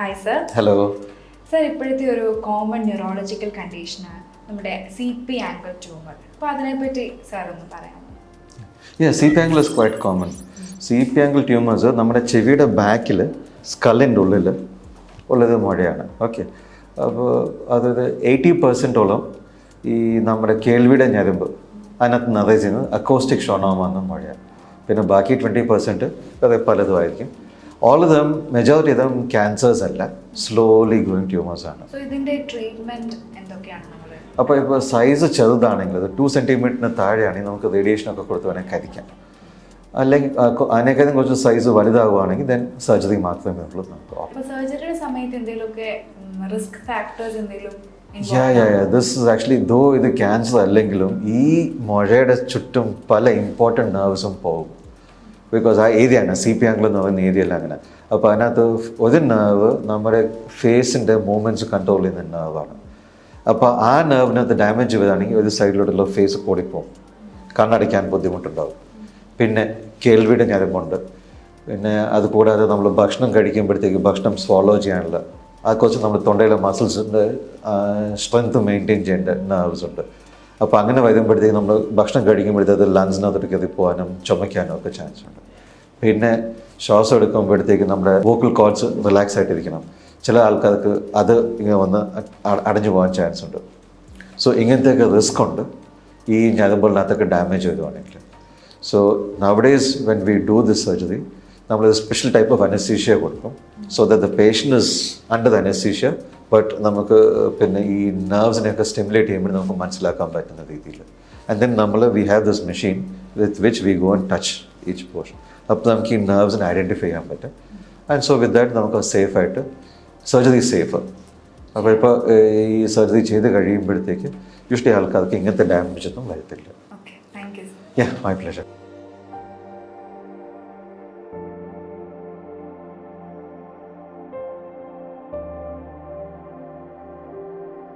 Hi sir hello sir ഇപ്പോഴത്തെ ഒരു common neurological കണ്ടീഷനാണ് നമ്മുടെ സി പി ആംഗിൾ ട്യൂമർ അപ്പോൾ അതിനെപ്പറ്റി സാർ ഒന്ന് പറയാമോ? C P angle is quite common C P angle tumours നമ്മുടെ ചെവിയുടെ ബാക്കിൽ സ്കല്ലിന്റെ ഉള്ളിൽ ഉള്ളത് മുഴയാണ്. ഓക്കെ അപ്പോൾ അതായത് എയ്റ്റി പെർസെന്റോളം ഈ നമ്മുടെ കേൾവിയുടെ ഞരമ്പ് അതിനകത്ത് നിറയുന്നത് അക്കോസ്റ്റിക് ഷോണോമ എന്ന മുഴയാണ്. പിന്നെ ബാക്കി ട്വന്റി പെർസെന്റ് അത് പലതുമായിരിക്കും all of them majority them cancers അല്ല. സ്ലോലി ഗ്രോയിങ് ട്യൂമേഴ്സ് ആണ്. അപ്പോൾ ഇപ്പോൾ സൈസ് ചെറുതാണെങ്കിൽ അത് ടു സെന്റിമീറ്ററിന് താഴെയാണെങ്കിൽ നമുക്ക് റേഡിയേഷനൊക്കെ കൊടുത്ത് വേണമെങ്കിൽ കരിക്കാം. അല്ലെങ്കിൽ അതിനേക്കാളും കുറച്ച് സൈസ് വലുതാവുകയാണെങ്കിൽ ദെൻ സർജറി മാത്രമേ ഉള്ളൂ നമുക്ക് സർജറിയുടെ സമയത്ത് എന്തെങ്കിലുമൊക്കെ റിസ്ക് ഫാക്ടേഴ്സ് എന്തെങ്കിലും ya ya ya this is actually though ഇത് ക്യാൻസർ അല്ലെങ്കിലും ഈ മുഴയുടെ ചുറ്റും പല ഇമ്പോർട്ടന്റ് നെർവ്സും പോകും. ബിക്കോസ് ആ ഏരിയയാണ് സി പി ആംഗിൾ എന്ന് പറയുന്ന ഏരിയയിൽ അങ്ങനെ. അപ്പോൾ അതിനകത്ത് ഒരു നെർവ് നമ്മുടെ ഫേസിന്റെ മൂവ്മെന്റ്സ് കൺട്രോൾ ചെയ്യുന്ന നെർവാണ് അപ്പോൾ ആ നെർവിനകത്ത് ഡാമേജ് വരികയാണെങ്കിൽ ഒരു സൈഡിലോട്ടുള്ള ഫേസ് കൂടിപ്പോവും. കണ്ണടയ്ക്കാൻ ബുദ്ധിമുട്ടുണ്ടാവും. പിന്നെ കേൾവിയുടെ ഞരമ്പുണ്ട്. പിന്നെ അതുകൂടാതെ നമ്മൾ ഭക്ഷണം കഴിക്കുമ്പോഴത്തേക്ക് ഭക്ഷണം സ്വാളോ ചെയ്യാനുള്ള അത് കുറച്ച് നമ്മുടെ തൊണ്ടയിലെ മസിൽസിന്റെ സ്ട്രെങ്ത് മെയിന്റെയിൻ ചെയ്യേണ്ട നെർവ്സ് ഉണ്ട്. അപ്പോൾ അങ്ങനെ വരുമ്പോഴത്തേക്ക് നമ്മൾ ഭക്ഷണം കഴിക്കുമ്പോഴത്തേക്ക് ലങ്സിനകത്ത് കയറി പോകാനും ചുമയ്ക്കാനും ഒക്കെ ചാൻസ് ഉണ്ട്. പിന്നെ ശ്വാസം എടുക്കുമ്പോഴത്തേക്ക് നമ്മുടെ വോക്കൽ കോഡ്സ് റിലാക്സ് ആയിട്ടിരിക്കണം. ചില ആൾക്കാർക്ക് അത് ഇങ്ങനെ വന്ന് അടഞ്ഞു പോകാൻ ചാൻസ് ഉണ്ട്. സോ ഇങ്ങനത്തെയൊക്കെ റിസ്ക് ഉണ്ട്. ഈ ഞരമ്പലിനകത്തൊക്കെ ഡാമേജ് വരുവാണെങ്കിൽ so nowadays when we do this surgery നമ്മൾ സ്പെഷ്യൽ ടൈപ്പ് ഓഫ് അനസ്തീഷ്യ കൊടുക്കും. So that the patient is under the anaesthesia but നമുക്ക് പിന്നെ ഈ നെർവ്സിനെയൊക്കെ സ്റ്റിമുലേറ്റ് ചെയ്യുമ്പോൾ നമുക്ക് മനസ്സിലാക്കാൻ പറ്റുന്ന രീതിയിൽ. ആൻഡ് ദെൻ നമ്മൾ we have this machine with which we go and touch each portion അപ്പോൾ നമുക്ക് ഈ നെർവ്സിനെ ഐഡന്റിഫൈ ചെയ്യാൻ പറ്റും. ആൻഡ് സോ വിത്ത് ദാറ്റ് നമുക്ക് സേഫായിട്ട് സർജറി സേഫ് അപ്പോൾ ഇപ്പോൾ ഈ സർജറി ചെയ്ത് കഴിയുമ്പോഴത്തേക്ക് യൂഷ്വലി ആൾക്കാർക്ക് ഇങ്ങനത്തെ ഡാമേജ് ഒന്നും വരത്തില്ല. യാ മൈ പ്ലഷർ